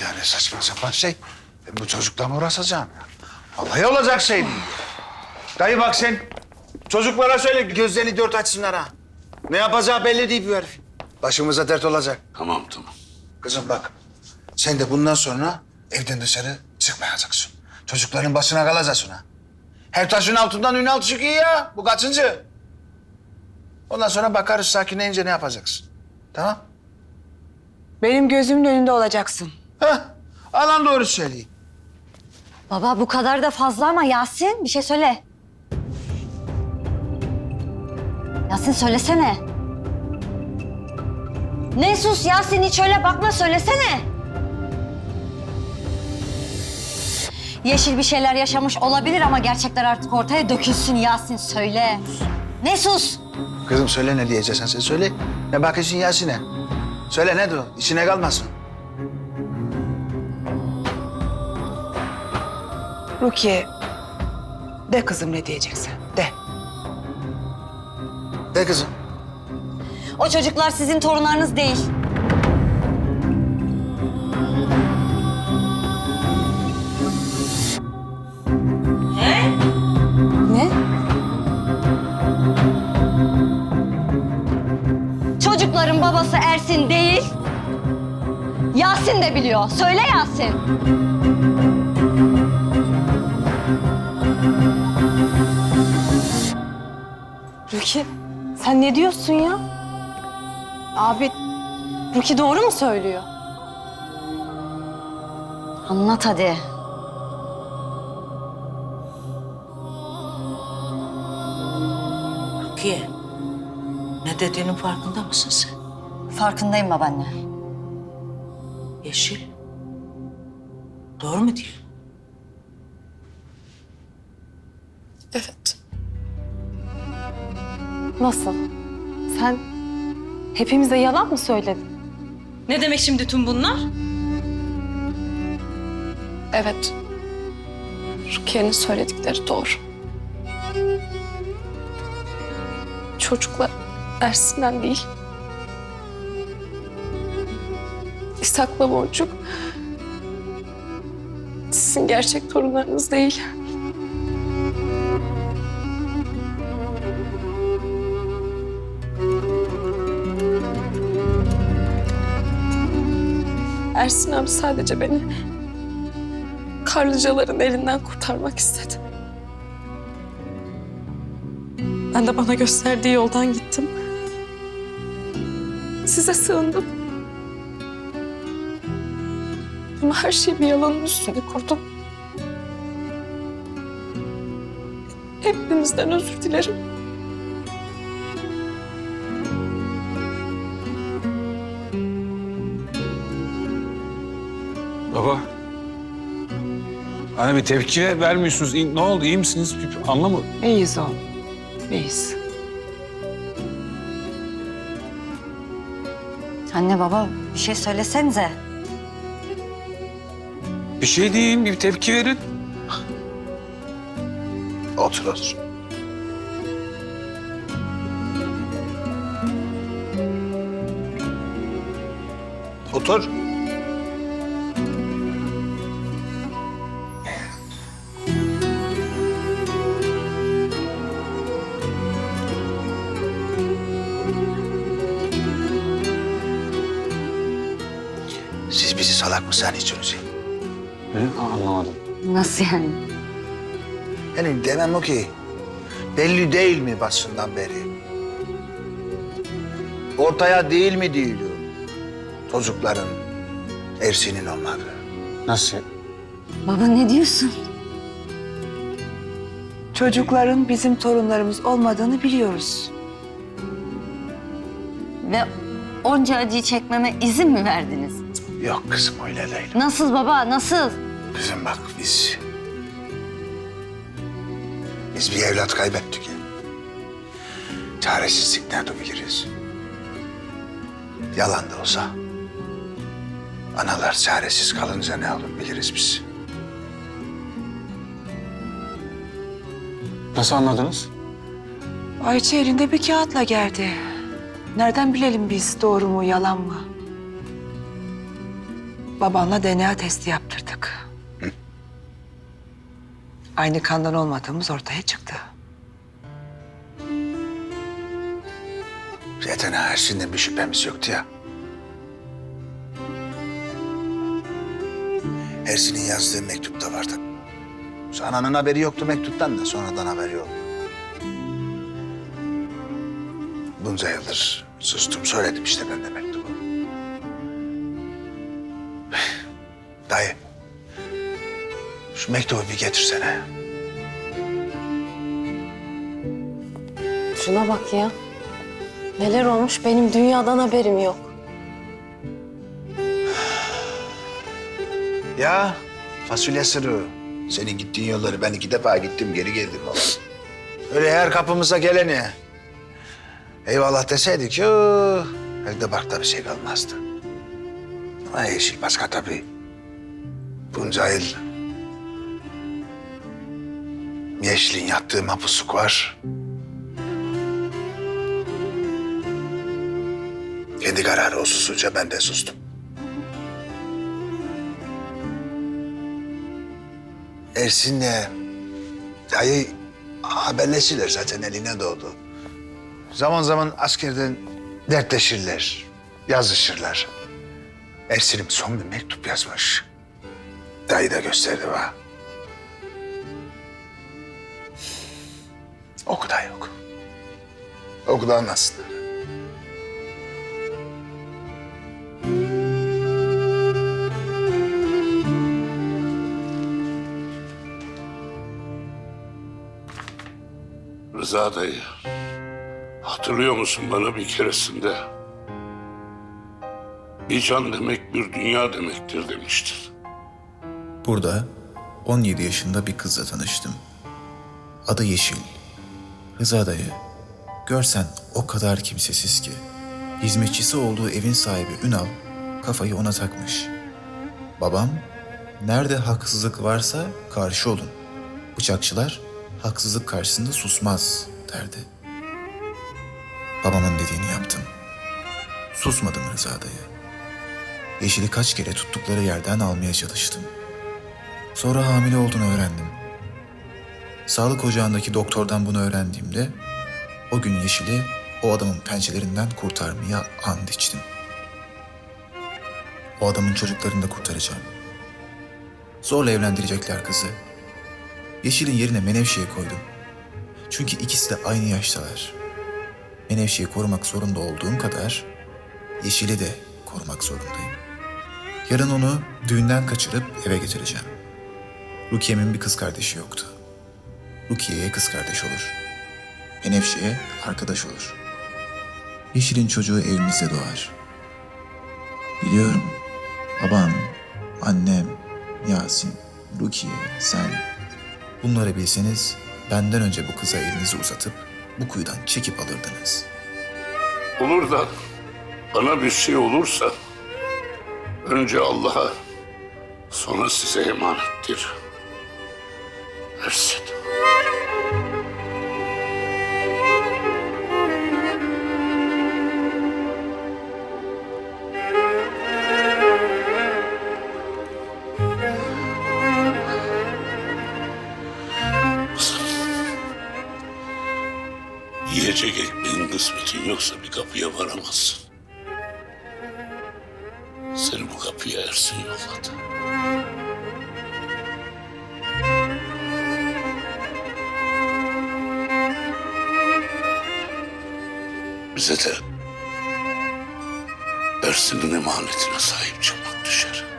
tane saçma sapan şey. Ben bu çocukla mı uğraşacağım ya? Vallahi olacak şey değil. Dayı bak sen. Çocuklara söyle gözlerini dört açsınlar ha. Ne yapacağı belli değil bu herif. Başımıza dert olacak. Tamam tamam. Kızım bak. Sen de bundan sonra evden dışarı çıkmayacaksın. Çocukların başına kalacaksın ha. Her taşın altından ünal çıkıyor ya. Bu kaçıncı? Ondan sonra bakarız sakinleyince ne yapacaksın. Tamam? Benim gözümün önünde olacaksın. Heh. Alan doğru söyleyeyim. Baba bu kadar da fazla ama Yasin bir şey söyle. Yasin söylesene. Ne sus Yasin hiç öyle bakma söylesene. Yeşil bir şeyler yaşamış olabilir ama gerçekler artık ortaya dökülsün Yasin söyle. Ne sus? Kızım söyle ne diyeceksen sen söyle. Ne bakıyorsun Yasin'e? Söyle ne o? İçine kalmasın. Rukiye, de kızım ne diyeceksen, de. De kızım. O çocuklar sizin torunlarınız değil. Ne? Çocukların babası Ersin değil. Yasin de biliyor. Söyle Yasin. Ruki sen ne diyorsun ya? Abi Ruki doğru mu söylüyor? Anlat hadi. Rukiye, ne dediğinin farkında mısın sen? Farkındayım babaanne. Yeşil. Doğru mu diyor? Nasıl? Sen hepimize yalan mı söyledin? Ne demek şimdi tüm bunlar? Evet. Rukiye'nin söyledikleri doğru. Çocuklar Ersin'den değil. İshak'la Boncuk sizin gerçek torunlarınız değil. Ersin abi sadece beni karlıcaların elinden kurtarmak istedi. Ben de bana gösterdiği yoldan gittim. Size sığındım. Ama her şeyi bir yalanın üstüne kurdum. Hepinizden özür dilerim. Baba. Hani bir tepki vermiyorsunuz. İyi- Ne oldu? İyi misiniz? Bir anlamadım. İyiyiz oğlum, iyiyiz. Anne baba bir şey söylesenize. Bir şey deyin, bir tepki verin. Otur otur. Otur. Bizi salak mı sanıyorsunuz? ya? Anlamadım. Nasıl yani? Yani demem o ki belli değil mi başından beri? Ortaya değil mi diyor çocukların Ersin'in olmadığı? Nasıl? Baba ne diyorsun? Çocukların bizim torunlarımız olmadığını biliyoruz. Ve onca acıyı çekmeme izin mi verdiniz? Yok kızım öyle değil. Nasıl baba nasıl? Kızım bak biz... Biz bir evlat kaybettik ya. Çaresizlikten biliriz. Yalan da olsa... Analar çaresiz kalınca ne olur biliriz biz. Nasıl anladınız? Ayça elinde bir kağıtla geldi. Nereden bilelim biz doğru mu yalan mı? Babanla DNA testi yaptırdık. Aynı kandan olmadığımız ortaya çıktı. Zaten her şeyden bir şüphemiz yoktu ya. Ersin'in yazdığı mektupta vardı. Ananın haberi yoktu mektuptan da sonradan haberi oldu. Bunca yıldır sustum söyledim işte ben de. Şu mektubu bir getirsene. Şuna bak ya. Neler olmuş benim dünyadan haberim yok. Ya fasulye sırrı. Senin gittiğin yolları ben iki defa gittim geri geldim. Öyle her kapımıza geleni. Eyvallah deseydik yo. Elde barkta bir şey kalmazdı. Ama yeşil başka tabii. Bunca yıl. Yeşil'in yattığı mapusuk var. Kendi kararı o susunca ben de sustum. Ersin'le dayı haberleşirler zaten eline doğdu. Zaman zaman askerden dertleşirler, yazışırlar. Ersin'im son bir mektup yazmış. Dayı da gösterdi bana. Oku da yok. Oku da anlasınlar. Rıza dayı, hatırlıyor musun bana bir keresinde? Bir can demek bir dünya demektir demiştin. Burada 17 yaşında bir kızla tanıştım. Adı Yeşil. Rıza dayı. Görsen o kadar kimsesiz ki. Hizmetçisi olduğu evin sahibi Ünal kafayı ona takmış. Babam, nerede haksızlık varsa karşı olun. Bıçakçılar haksızlık karşısında susmaz derdi. Babamın dediğini yaptım. Susmadım Rıza dayı. Yeşil'i kaç kere tuttukları yerden almaya çalıştım. Sonra hamile olduğunu öğrendim. Sağlık ocağındaki doktordan bunu öğrendiğimde o gün Yeşil'i o adamın pençelerinden kurtarmaya and içtim. O adamın çocuklarını da kurtaracağım. Zorla evlendirecekler kızı. Yeşil'in yerine Menevşe'yi koydum. Çünkü ikisi de aynı yaştalar. Menevşe'yi korumak zorunda olduğum kadar Yeşil'i de korumak zorundayım. Yarın onu düğünden kaçırıp eve getireceğim. Rukiye'min bir kız kardeşi yoktu. Rukiye'ye kız kardeş olur. Menevşe'ye arkadaş olur. Yeşil'in çocuğu evimizde doğar. Biliyorum. Babam, annem, Yasin, Rukiye, sen. Bunları bilseniz benden önce bu kıza elinizi uzatıp bu kuyudan çekip alırdınız. Olur da bana bir şey olursa önce Allah'a sonra size emanettir. Ersin. Yiyecek ekmeğin kısmetin yoksa bir kapıya varamazsın. Seni bu kapıya Ersin yolladı. Bize de Ersin'in emanetine sahip çıkmak düşer.